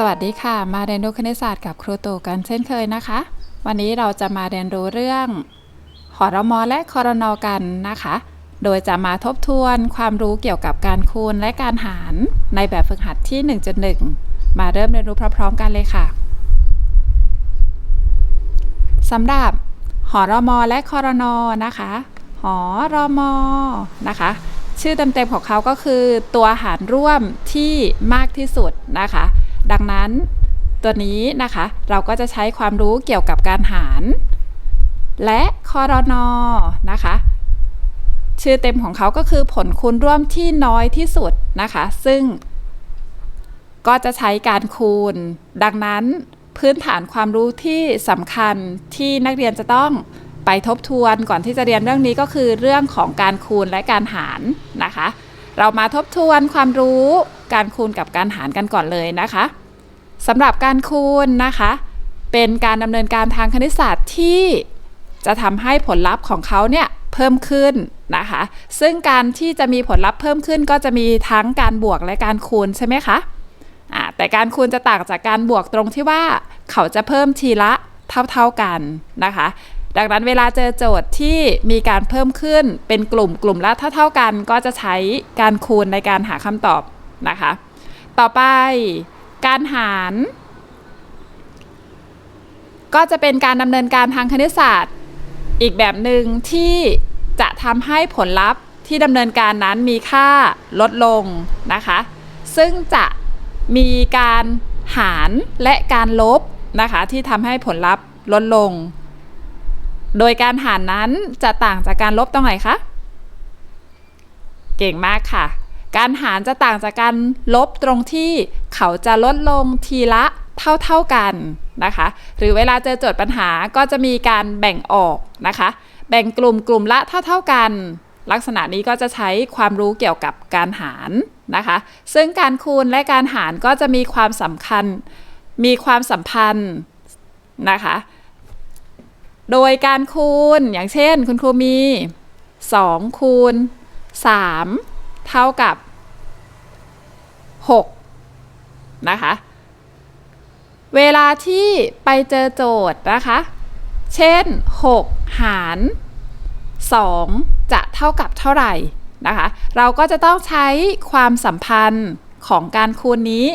สวัสดีค่ะ มาเรียนรู้คณิตศาสตร์กับครูตู่กันเช่นเคยนะคะ วันนี้เราจะมาเรียนรู้เรื่องหอรมอและคอรนอกันนะคะ โดยจะมาทบทวนความรู้เกี่ยวกับการคูณและการหารในแบบฝึกหัดที่ 1.1 มาเริ่มเรียนรู้พร้อมๆกันเลยค่ะสำหรับหอรมอและคอรนอนะคะหอรมอนะคะชื่อเต็มๆของเขาก็คือตัวหารร่วมที่มากที่สุดนะคะ ดังนั้นตัวนี้นะคะ เราก็จะใช้ความรู้เกี่ยวกับการหาร และคอรนอนะคะ ชื่อเต็มของเขาก็คือผลคูณร่วมที่น้อยที่สุดนะคะ ซึ่งก็จะใช้การคูณ ดังนั้นพื้นฐานความรู้ที่สำคัญที่นักเรียนจะต้องไปทบทวนก่อนที่จะเรียนเรื่องนี้ก็คือเรื่องของการคูณและการหารนะคะ เรามาทบทวนความรู้ การคูณกับการหารกันก่อนเลยนะคะสำหรับการคูณนะคะ เป็นการดำเนินการทางคณิตศาสตร์ที่จะทำให้ผลลัพธ์ของเขาเนี่ยเพิ่มขึ้นนะคะ ซึ่งการที่จะมีผลลัพธ์เพิ่มขึ้นก็จะมีทั้งการบวกและการคูณใช่ไหมคะแต่การคูณจะต่างจากการบวกตรงที่ว่าเขาจะเพิ่มทีละเท่าๆกันนะคะ ดังนั้นเวลาเจอโจทย์ที่มีการเพิ่มขึ้นเป็นกลุ่มกลุ่มละเท่าๆกัน ก็จะใช้การคูณในการหาคำตอบ นะคะ ต่อไปการหาร ก็จะเป็นการดำเนินการทางคณิตศาสตร์ อีกแบบหนึ่งที่จะทำให้ผลลัพธ์ที่ดำเนินการนั้นมีค่าลดลงนะคะ ซึ่งจะมีการหารและการลบนะคะที่ทำให้ผลลัพธ์ลดลง โดยการหารนั้นจะต่างจากการลบตรงไหนคะ เก่งมากค่ะ การหารจะต่างจากการลบตรงที่เขาจะลดลงทีละเท่าๆกันนะคะ หรือเวลาเจอโจทย์ปัญหาก็จะมีการแบ่งออกนะคะ แบ่งกลุ่มกลุ่มละเท่าๆกัน ลักษณะนี้ก็จะใช้ความรู้เกี่ยวกับการหารนะคะ ซึ่งการคูณและการหารก็จะมีความสำคัญ มีความสัมพันธ์นะคะ โดยการคูณอย่างเช่นคุณครูมี 2 คูณ 3 เท่ากับ 6นะคะ เวลาที่ไปเจอโจทย์นะคะ เช่น 6 หาร 2 จะเท่ากับเท่าไหร่นะคะ เราก็จะต้องใช้ความสัมพันธ์ของการคูณนี้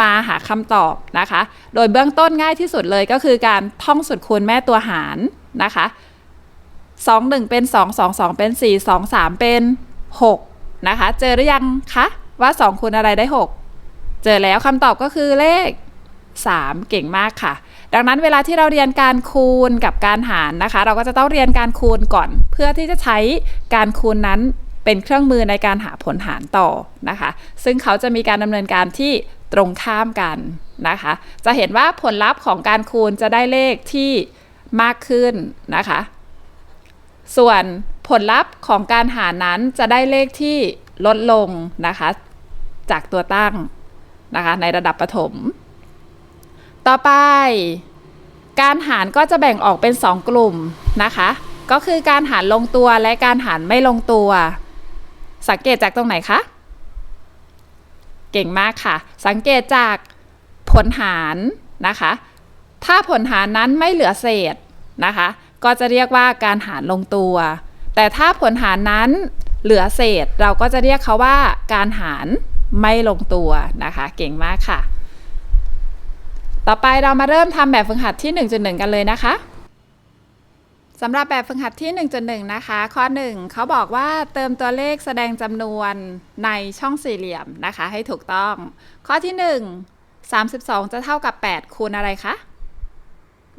มาหาคำตอบนะคะ โดยเบื้องต้นง่ายที่สุดเลยก็คือการท่องสูตรคูณแม่ตัวหารนะคะ2 1 เป็น 2 2 2 เป็น 4 2 3 เป็น 6 นะคะ เจอหรือยังคะ ว่า2คูณอะไรได้ 6 เจอแล้วคำตอบก็คือเลข 3 เก่งมากค่ะ ดังนั้นเวลาที่เราเรียนการคูณกับการหารนะคะ เราก็จะต้องเรียนการคูณก่อน เพื่อที่จะใช้การคูณนั้นเป็นเครื่องมือในการหาผลหารต่อนะคะ ซึ่งเขาจะมีการดำเนินการที่ตรงข้ามกันนะคะ จะเห็นว่าผลลัพธ์ของการคูณจะได้เลขที่มากขึ้นนะคะ ส่วน ผลลัพธ์ของการหารนั้นจะได้เลขที่ลดลงนะคะ จากตัวตั้งนะคะในระดับประถมต่อไป การหารก็จะแบ่งออกเป็น 2 กลุ่มนะคะ ก็คือการหารลงตัวและการหารไม่ลงตัว สังเกตจากตรงไหนคะ เก่งมากค่ะ สังเกตจากผลหารนะคะ ถ้าผลหารนั้นไม่เหลือเศษนะคะ ก็จะเรียกว่าการหารลงตัว แต่ถ้าผลหารนั้นเหลือเศษเราก็จะเรียกเขาว่าการหารไม่ลงตัวนะคะ เก่งมากค่ะ ต่อไปเรามาเริ่มทำแบบฝึกหัดที่ 1.1 กันเลยนะคะสำหรับแบบฝึกหัดที่ 1.1 นะคะ ข้อ 1 เขาบอกว่าเติมตัวเลขแสดงจำนวนในช่องสี่เหลี่ยมนะคะ ให้ถูกต้อง ข้อที่ 1 32 จะเท่ากับ 8 คูณอะไรคะ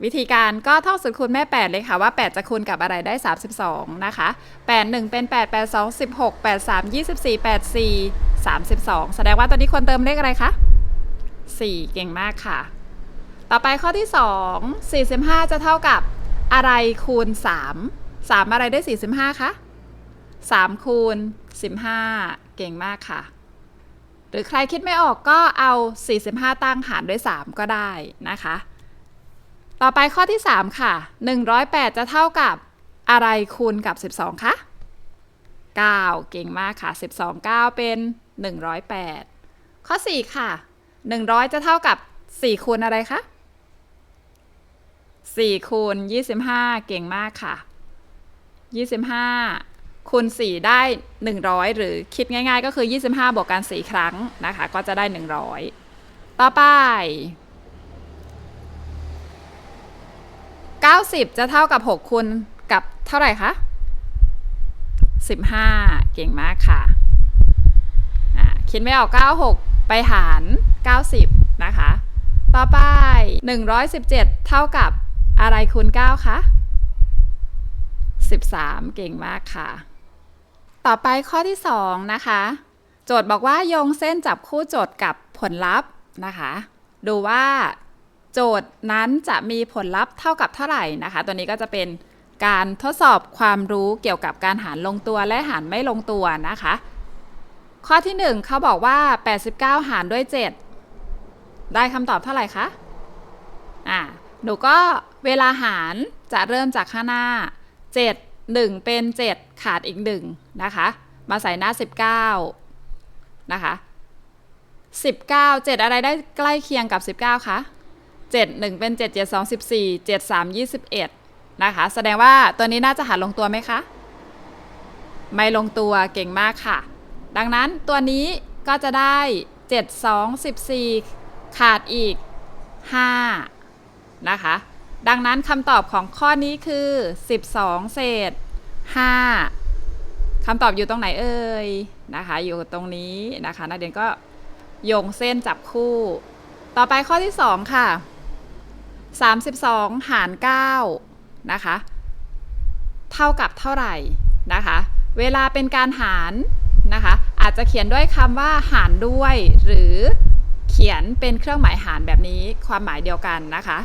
วิธีการก็เท่องสูตรคูณแม่ 8 เลยค่ะว่า 8 จะคูณกับอะไรได้ 32 นะคะ 8 1 เป็น 8 8 2 16 8 3 24 8 4 32 แสดงว่าตอนนี้ควรเติมเลขอะไรคะ 4 เก่งมากค่ะ ต่อไปข้อที่ 2 45 จะเท่ากับอะไรคูณ 3 3 อะไรได้ 45 คะ 3 คูณ 15 เก่งมากค่ะ หรือใครคิดไม่ออกก็เอา 45 ตั้งหารด้วย 3 ก็ได้นะคะ ต่อไปข้อที่ 3 ค่ะ 108 จะเท่ากับอะไรคูณกับ 12 คะ 9 เก่งมากค่ะ 12 9 เป็น 108 ข้อ 4 ค่ะ 100 จะเท่ากับ 4 คูณอะไรคะ 4 คูณ 25 เก่งมากค่ะ 25 คูณ 4 ได้ 100 หรือคิดง่ายๆ ก็คือ 25 บวกกัน 4 ครั้งนะคะ ก็จะได้ 100 ต่อไป 90 จะเท่ากับ 6คูณกับเท่าไหร่คะ 15 เก่งมากค่ะอ่าคิดไม่ออก 96 ไปหาร 90 นะคะ ต่อไป 117 เท่ากับอะไรคูณ 9 คะ 13 เก่งมากค่ะ ต่อไปข้อที่ 2 นะคะ โจทย์บอกว่าโยงเส้นจับคู่โจทย์กับผลลัพธ์นะคะ ดูว่า โจทย์นั้นจะมีผลลัพธ์เท่ากับเท่าไหร่นะคะ ตัวนี้ก็จะเป็นการทดสอบความรู้เกี่ยวกับการหารลงตัวและหารไม่ลงตัวนะคะ ข้อที่ 1เขาบอกว่า 89 หารด้วย 7 ได้คำตอบเท่าไหร่คะอ่าหนูก็เวลาหารจะเริ่มจากข้างหน้า 7 1 เป็น 7 ขาดอีก 1 นะคะ มาใส่หน้า 19 นะคะ 19 7 อะไรได้ใกล้เคียงกับ 19คะ 7 1 เป็น 7 7 2 14 7 3 21 นะคะ แสดงว่าตัวนี้น่าจะหารลงตัวไหมคะ ไม่ลงตัวเก่งมากค่ะ ดังนั้นตัวนี้ก็จะได้ 7 2 14 ขาดอีก 5 นะคะ ดังนั้นคำตอบของข้อนี้คือ 12 เศษ 5คำตอบอยู่ตรงไหนเอ่ยนะคะ อยู่ตรงนี้นะคะนักเรียนก็โยงเส้นจับคู่ ต่อไปข้อที่ 2 ค่ะ 32 หาร 9 นะคะ เท่ากับเท่าไหร่นะคะ เวลาเป็นการหารนะคะ อาจจะเขียนด้วยคำว่าหารด้วย หรือเขียนเป็นเครื่องหมายหารแบบนี้ความหมายเดียวกันนะคะ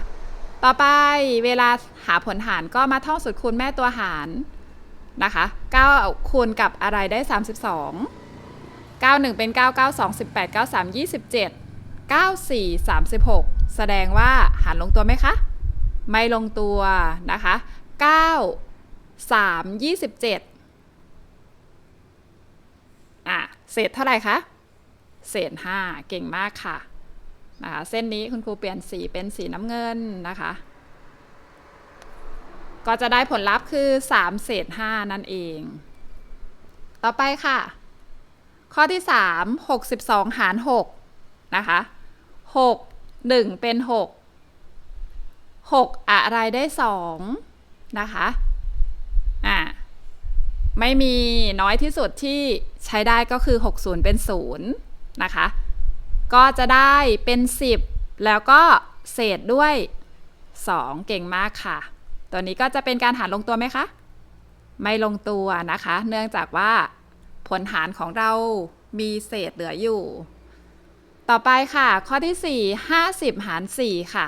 ต่อไปเวลาหาผลหารก็มาท่องสูตรคูณแม่ตัวหารนะคะ9คูณกับอะไรได้ 32 91 เป็น 9 92 18 93 27 94 36 แสดงว่าหารลงตัวไหมคะ ไม่ลงตัวนะคะ 9 3 27อะเศษเท่าไหร่คะ เศษ 5 เก่งมากค่ะนะคะเส้นนี้คุณครูเปลี่ยนสีเป็นสีน้ำเงินนะคะ ก็จะได้ผลลัพธ์คือ 3 เศษ 5 นั่นเอง ต่อไปค่ะ ข้อที่ 3 62 หาร 6 นะคะ 6 1เป็น6 6อะไรได้2นะคะอ่าไม่มีน้อยที่สุดที่ใช้ได้ก็คือ 60 เป็น0นะคะ ก็จะได้เป็น 10 แล้วก็เศษด้วย 2 เก่งมากค่ะ ตัวนี้ก็จะเป็นการหารลงตัวไหมคะ ไม่ลงตัวนะคะ เนื่องจากว่าผลหารของเรามีเศษเหลืออยู่ ต่อไปค่ะ ข้อที่ 4 50 หาร 4 ค่ะ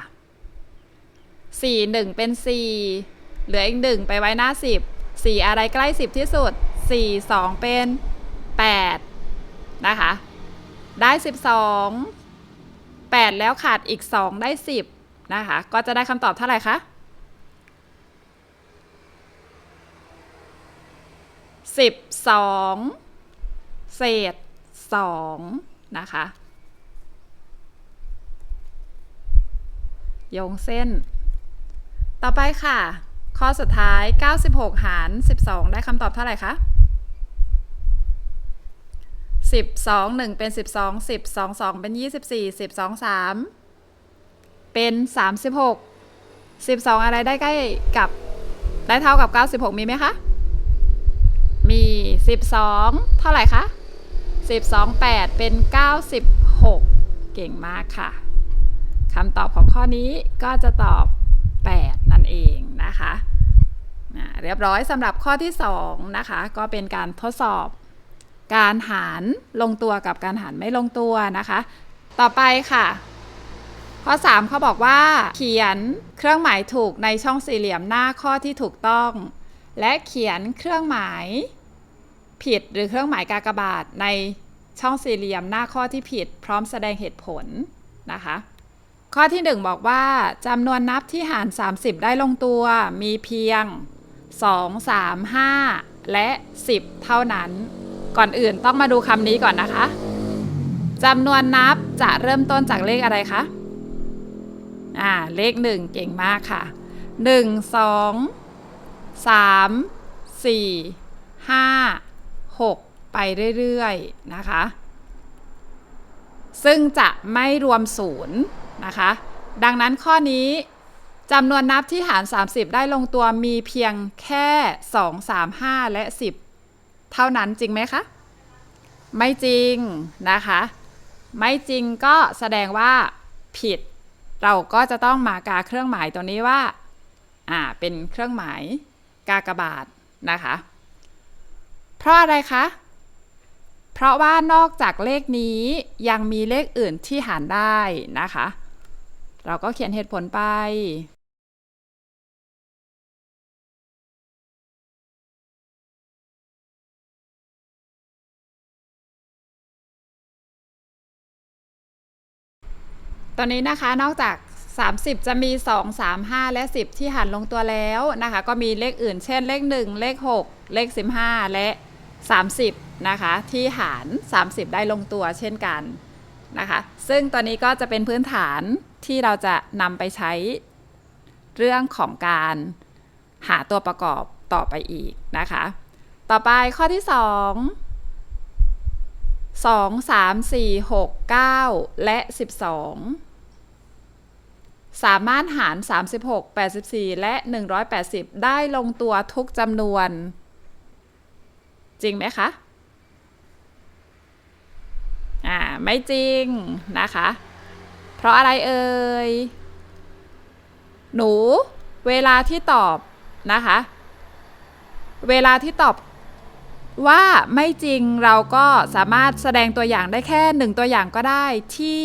4 1 เป็น 4 เหลืออีก 1 ไปไว้หน้า 10 4 อะไรใกล้ 10 ที่สุด 4 2 เป็น 8 นะคะ ได้ 12 8 แล้วขาดอีก 2 ได้ 10 นะคะ ก็จะได้คำตอบเท่าไหร่คะ12 เศษ 2 นะคะ โยงเส้น ต่อไปค่ะ ข้อสุดท้าย 96 หาร 12 ได้คำตอบเท่าไหร่คะ12 1 เป็น 12 10 2 2 เป็น 24 12 3 เป็น 36 12 อะไรได้ใกล้กับ ได้เท่ากับ 96 มีไหมคะ มี 12 เท่าไหร่คะ 12 8 เป็น 96 เก่งมากค่ะ คำตอบของข้อนี้ก็จะตอบ 8 นั่นเองนะคะเรียบร้อยสำหรับข้อที่ 2 นะคะ ก็เป็นการทดสอบการหารลงตัวกับการหารไม่ลงตัวนะคะ ต่อไปค่ะ ข้อ 3 เขาบอกว่า เขียนเครื่องหมายถูกในช่องสี่เหลี่ยมหน้าข้อที่ถูกต้อง และเขียนเครื่องหมายผิดหรือเครื่องหมายกากบาทในช่องสี่เหลี่ยมหน้าข้อที่ผิด พร้อมแสดงเหตุผลนะคะ ข้อที่ 1 บอกว่าจำนวนนับที่หาร 30 ได้ลงตัว มีเพียง 2 3 5 และ 10 เท่านั้น ก่อนอื่นต้องมาดูคำนี้ก่อนนะคะจำนวนนับจะเริ่มต้นจากเลขอะไรคะ อ่า เลขหนึ่งเก่งมากค่ะหนึ่งสองสามสี่ห้าหกไปเรื่อย ๆ นะคะ ซึ่งจะไม่รวมศูนย์ นะคะ ดังนั้นข้อนี้จำนวนนับที่หาร 30 ได้ลงตัวมีเพียงแค่ 2 3 5 และ 10 เท่านั้นจริงไหมคะ ไม่จริงนะคะ ไม่จริงก็แสดงว่าผิด เราก็จะต้องมากาเครื่องหมายตัวนี้ว่า อ่า เป็นเครื่องหมายกากบาทนะคะ เพราะอะไรคะ เพราะว่านอกจากเลขนี้ยังมีเลขอื่นที่หารได้นะคะ เราก็เขียนเหตุผลไป ตอนนี้นะคะนอกจาก 30 จะมี 2 3 5 และ 10 ที่หันลงตัวแล้วนะคะ ก็มีเลขอื่น เช่นเลข 1 เลข 6 เลข 15 และ 30 นะคะ ที่หาร 30 ได้ลงตัวเช่นกันนะคะ ซึ่งตอนนี้ก็จะเป็นพื้นฐาน ที่เราจะนำไปใช้เรื่องของการหาตัวประกอบต่อไปอีกนะคะ ต่อไปข้อที่ 2 2 3 4 6 9 และ 12 สามารถหาร 36 84 และ 180 ได้ลงตัวทุกจำนวน จริงไหมคะ อ่า ไม่จริงนะคะ เพราะอะไรเอ่ย หนู เวลาที่ตอบนะคะ เวลาที่ตอบว่าไม่จริงเราก็สามารถแสดงตัวอย่างได้แค่หนึ่งตัวอย่างก็ได้ที่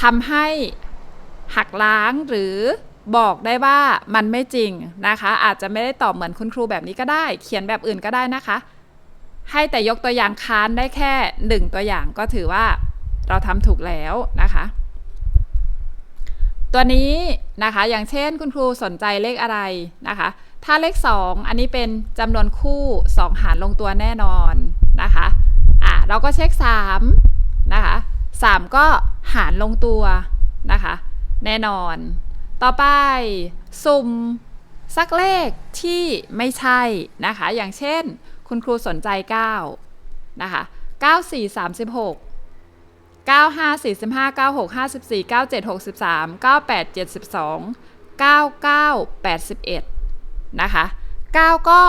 ทำให้หักล้างหรือบอกได้ว่ามันไม่จริงนะคะ อาจจะไม่ได้ตอบเหมือนคุณครูแบบนี้ก็ได้ เขียนแบบอื่นก็ได้นะคะ ให้แต่ยกตัวอย่างค้านได้แค่หนึ่งตัวอย่างก็ถือว่าเราทำถูกแล้วนะคะ ตัวนี้นะคะอย่างเช่นคุณครูสนใจเลขอะไรนะคะ ถ้าเลข 2 อันนี้เป็นจำนวนคู่ 2 หารลงตัวแน่นอนนะคะอะเราก็เช็ค 3 นะคะ 3 ก็หารลงตัวนะคะ แน่นอน ต่อไปสุ่มสักเลขที่ไม่ใช่นะคะ อย่างเช่น คุณครูสนใจ 9 นะคะ 9 4 36 9 5 45 9 6 54 9 7 63 9 8 72 9 9 81 นะคะ 9 ก็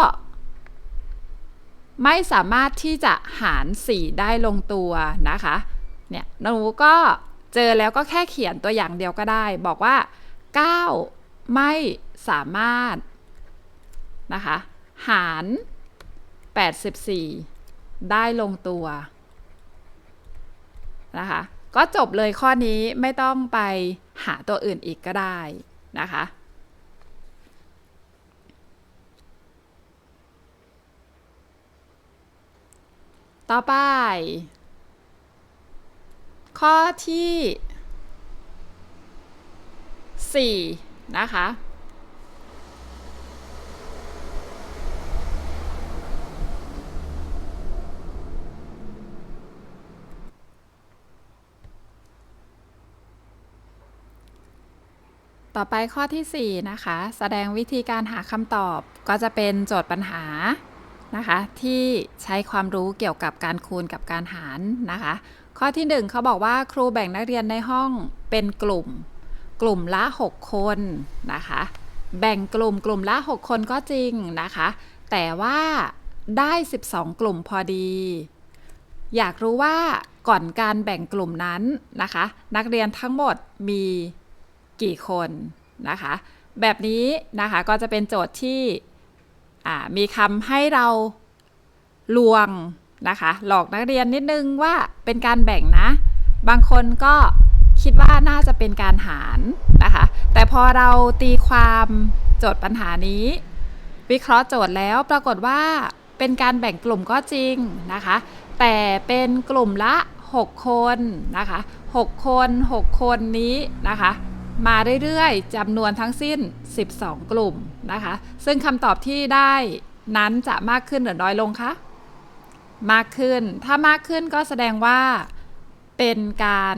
ไม่สามารถที่จะหาร 4 ได้ลงตัวนะคะ เนี่ยหนูก็เจอแล้วก็แค่เขียนตัวอย่างเดียวก็ได้ บอกว่า 9 ไม่สามารถนะคะ หาร 84 ได้ลงตัว นะคะ ก็จบเลยข้อนี้ไม่ต้องไปหาตัวอื่นอีกก็ได้นะคะ ต่อไป ข้อที่ 4 นะคะ ต่อไปข้อที่ 4 นะคะ แสดงวิธีการหาคำตอบก็จะเป็นโจทย์ปัญหานะคะ ที่ใช้ความรู้เกี่ยวกับการคูณกับการหารนะคะ ข้อที่ 1เขาบอกว่าครูแบ่งนักเรียนในห้องเป็นกลุ่ม กลุ่มละ 6 คนนะคะ แบ่งกลุ่มกลุ่มละ 6 คนก็จริงนะคะ แต่ว่าได้ 12 กลุ่มพอดี อยากรู้ว่าก่อนการแบ่งกลุ่มนั้นนะคะ นักเรียนทั้งหมดมี กี่คนนะคะ แบบนี้นะคะก็จะเป็นโจทย์ที่มีคำให้เราลวงนะคะ หลอกนักเรียนนิดนึงว่าเป็นการแบ่งนะ บางคนก็คิดว่าน่าจะเป็นการหารนะคะ แต่พอเราตีความโจทย์ปัญหานี้ วิเคราะห์โจทย์แล้วปรากฏว่าเป็นการแบ่งกลุ่มก็จริงนะคะ แต่เป็นกลุ่มละ 6 คนนะคะ 6 คน 6 คนนี้นะคะ มาเรื่อยๆจำนวนทั้งสิ้น 12 กลุ่มนะคะ ซึ่งคำตอบที่ได้นั้นจะมากขึ้นหรือน้อยลงคะ มากขึ้น ถ้ามากขึ้นก็แสดงว่าเป็นการ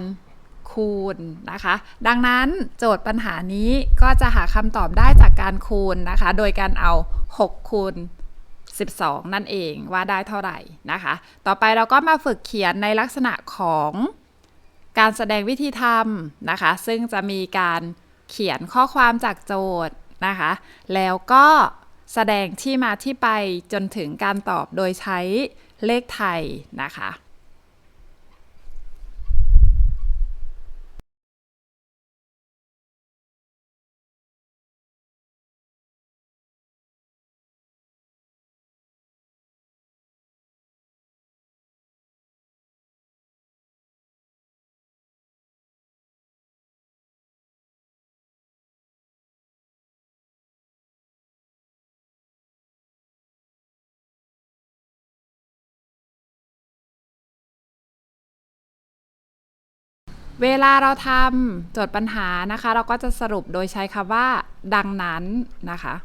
คูณนะคะ ดังนั้นโจทย์ปัญหานี้ก็จะหาคำตอบได้จากการคูณนะคะ โดยการเอา 6 คูณ 12 นั่นเองว่าได้เท่าไหร่นะคะ ต่อไปเราก็มาฝึกเขียนในลักษณะของ การแสดงวิธีทำนะคะ ซึ่งจะมีการเขียนข้อความจากโจทย์นะคะ แล้วก็แสดงที่มาที่ไปจนถึงการตอบโดยใช้เลขไทยนะคะ เวลาเราทำโจทย์ปัญหานะคะ เราก็จะสรุปโดยใช้คำว่า ดังนั้นนะคะ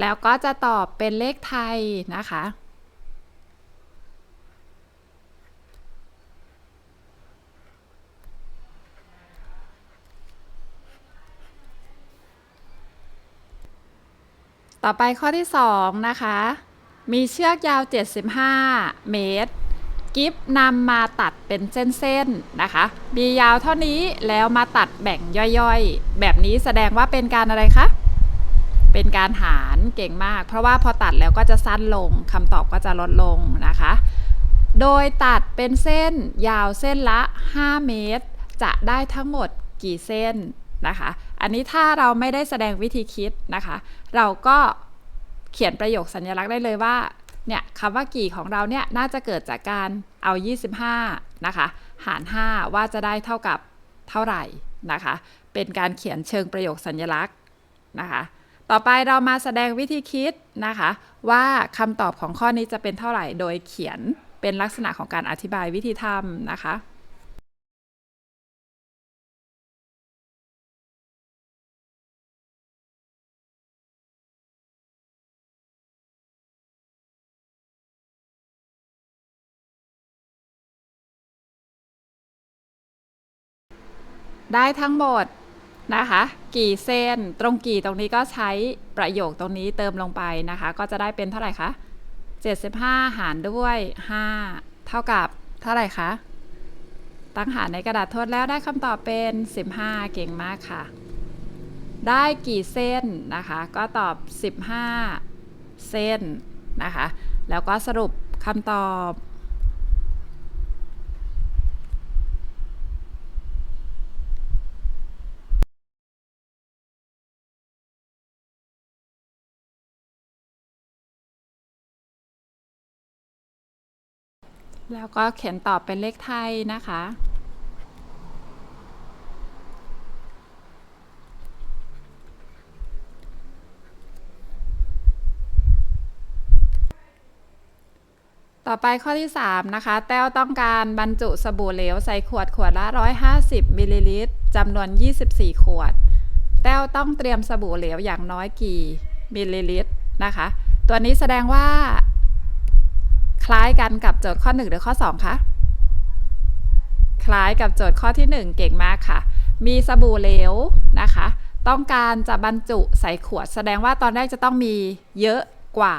แล้วก็จะตอบเป็นเลขไทยนะคะ ต่อไปข้อที่ 2 นะคะ มีเชือกยาว 75 เมตร กิฟนำมาตัดเป็นเส้นๆนะคะ มียาวเท่านี้แล้วมาตัดแบ่งย่อยๆ แบบนี้แสดงว่าเป็นการอะไรคะ เป็นการหารเก่งมาก เพราะว่าพอตัดแล้วก็จะสั้นลงคำตอบก็จะลดลงนะคะ โดยตัดเป็นเส้นยาวเส้นละ 5 เมตร จะได้ทั้งหมดกี่เส้นนะคะ อันนี้ถ้าเราไม่ได้แสดงวิธีคิดนะคะ เราก็เขียนประโยคสัญลักษณ์ได้เลยว่าเนี่ยคำว่ากี่ของเราเนี่ยน่าจะเกิดจากการเอา 25 นะคะ หาร 5 ว่าจะได้เท่ากับเท่าไหร่นะคะ เป็นการเขียนเชิงประโยคสัญลักษณ์นะคะ ต่อไปเรามาแสดงวิธีคิดนะคะ ว่าคำตอบของข้อนี้จะเป็นเท่าไหร่ โดยเขียนเป็นลักษณะของการอธิบายวิธีทำนะคะ ได้ทั้งหมดนะคะ กี่เส้นตรงกี่ตรงนี้ก็ใช้ประโยคตรงนี้เติมลงไปนะคะ ก็จะได้เป็นเท่าไหร่คะ75 หารด้วย 5 เท่ากับเท่าไหร่คะ ตั้งหารในกระดาษทดแล้วได้คำตอบเป็น 15 เก่งมากค่ะ ได้กี่เส้นนะคะ ก็ตอบ 15 เส้นนะคะ แล้วก็สรุปคำตอบ แล้วก็เขียนตอบเป็นเลขไทยนะคะ ต่อไปข้อที่ 3 นะคะ แต้วต้องการบรรจุสบู่เหลวใส่ขวดขวดละ 150มิลลิลิตรจำนวน 24 ขวด แต้วต้องเตรียมสบู่เหลวอย่างน้อยกี่มิลลิลิตรนะคะ ตัวนี้แสดงว่าายกันกับโจทย์ข้อ 1 หรือข้อ 2 คะ คล้ายกับโจทย์ข้อที่ 1 เก่งมากค่ะ มีสบู่เหลวนะคะ ต้องการจะบรรจุใส่ขวด แสดงว่าตอนแรกจะต้องมีเยอะกว่า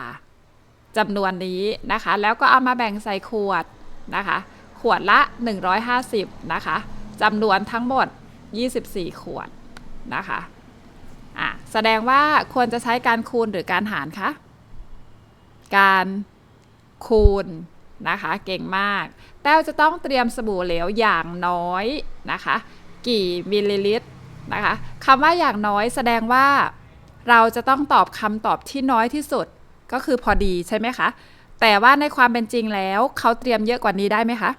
จำนวนนี้นะคะ แล้วก็เอามาแบ่งใส่ขวดนะคะ ขวดละ 150 นะคะจำนวนทั้งหมด 24 ขวดนะคะอะแสดงว่าควรจะใช้การคูณหรือการหารคะ การ คูณนะคะเก่งมาก แต้วจะต้องเตรียมสบู่เหลวอย่างน้อยนะคะ กี่มิลลิลิตรนะคะคำว่าอย่างน้อยแสดงว่า เราจะต้องตอบคำตอบที่น้อยที่สุดก็คือพอดีใช่ไหมคะ แต่ว่าในความเป็นจริงแล้วเขาเตรียมเยอะกว่านี้ได้ไหมคะ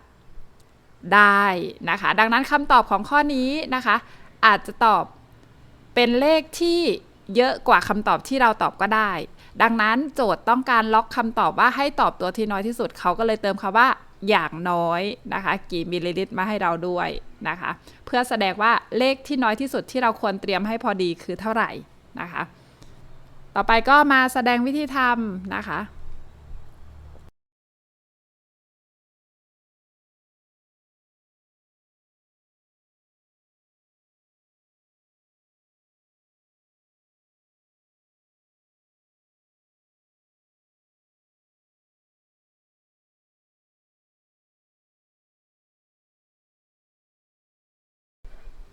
ได้นะคะ ดังนั้นคำตอบของข้อนี้นะคะ อาจจะตอบเป็นเลขที่เยอะกว่าคำตอบที่เราตอบก็ได้ ดังนั้นโจทย์ต้องการล็อกคำตอบว่าให้ตอบตัวที่น้อยที่สุดเขาก็เลยเติมคำว่าอย่างน้อยนะคะ กี่มิลลิลิตรมาให้เราด้วยนะคะ เพื่อแสดงว่าเลขที่น้อยที่สุดที่เราควรเตรียมให้พอดีคือเท่าไหร่นะคะ ต่อไปก็มาแสดงวิธีทำนะคะ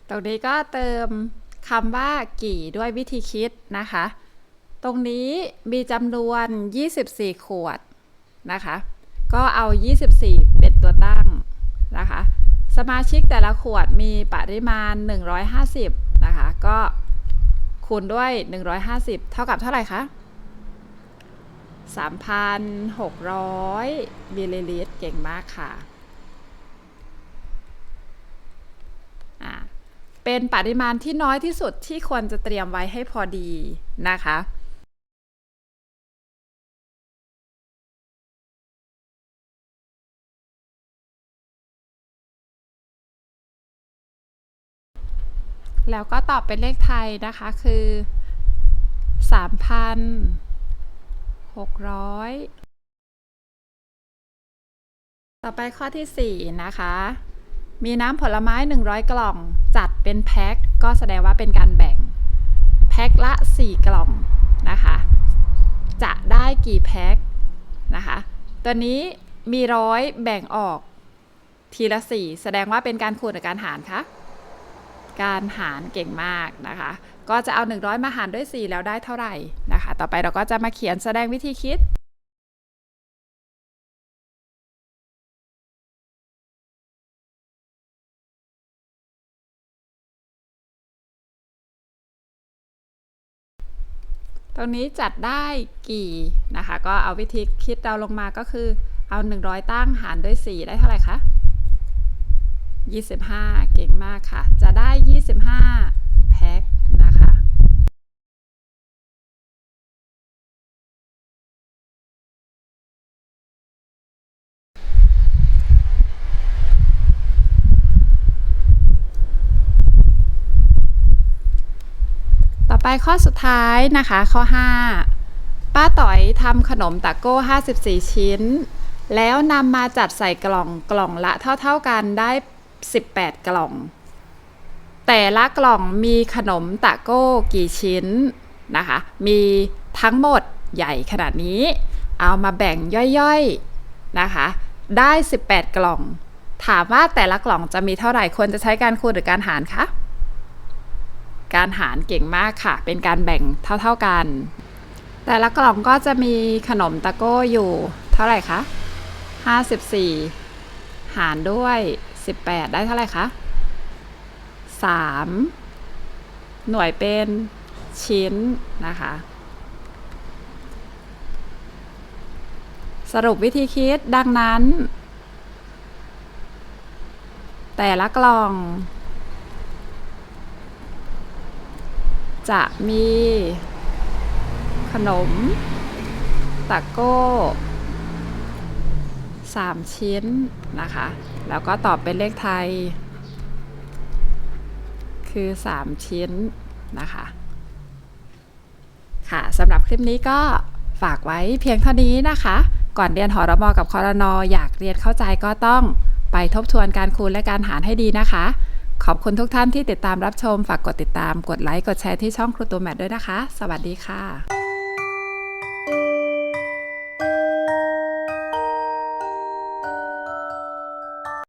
ตรงนี้ก็เติมคำว่ากี่ด้วยวิธีคิดนะคะ ตรงนี้มีจำนวน 24 ขวดนะคะ ก็เอา 24 เป็นตัวตั้งนะคะ สมาชิกแต่ละขวดมีปริมาณ 150 นะคะ ก็คูณด้วย 150 เท่ากับเท่าไหร่คะ 3,600มิลลิลิตร เก่งมากค่ะ อ่า เป็นปริมาณที่น้อยที่สุดที่ควรจะเตรียมไว้ให้พอดีนะคะแล้วก็ตอบเป็นเลขไทยนะคะคือ 3,600 ต่อไปข้อที่ 4 นะคะ มีน้ำผลไม้ 100 กล่อง จัดเป็นแพ็คก็แสดงว่าเป็นการแบ่ง แพ็คละ 4 กล่องนะคะ จะได้กี่แพ็คนะคะ ตัวนี้มีร้อยแบ่งออกทีละ 4 แสดงว่าเป็นการคูณหรือการหารคะการหารเก่งมากนะคะ ก็จะเอา 100 มาหารด้วย 4 แล้วได้เท่าไหร่นะคะ ต่อไปเราก็จะมาเขียนแสดงวิธีคิด ตรงนี้จัดได้กี่นะคะ ก็เอาวิธีคิดเราลงมาก็คือเอา 100 ตั้งหารด้วย 4 ได้เท่าไหร่คะ25 เก่งมากค่ะ จะได้ 25 แพ็คนะคะ ต่อ ไปข้อสุดท้ายนะคะข้อ 5 ป้าต๋อยทำขนมตะโก้ 54 ชิ้น แล้วนำมาจัดใส่กล่องกล่องละเท่าๆกันได้ 18 กล่อง แต่ละกล่องมีขนมตะโก้กี่ชิ้นนะคะ มีทั้งหมดใหญ่ขนาดนี้ เอามาแบ่งย่อยๆนะคะ ได้ 18 กล่อง ถามว่าแต่ละกล่องจะมีเท่าไหร่ควรจะใช้การคูณหรือการหารคะ การหารเก่งมากค่ะ เป็นการแบ่งเท่า ๆกัน แต่ละกล่องก็จะมีขนมตะโก้อยู่เท่าไหร่คะ54 หารด้วย 18 ได้เท่าไหร่คะ 3 หน่วยเป็นชิ้นนะคะ สรุปวิธีคิดดังนั้น แต่ละกล่อง จะมีขนมตะโก้ 3 ชิ้นนะคะ แล้วก็ตอบเป็นเลขไทย คือ 3 ชิ้นนะคะ ค่ะสำหรับคลิปนี้ก็ฝากไว้เพียงเท่านี้นะคะ ก่อนเรียนหอรมอกับคอรนออยากเรียนเข้าใจก็ต้องไปทบทวนการคูณและการหารให้ดีนะคะ ขอบคุณทุกท่านที่ติดตามรับชม ฝากกดติดตาม กดไลค์ กดแชร์ที่ช่องครูตัวแมทด้วยนะคะ สวัสดีค่ะ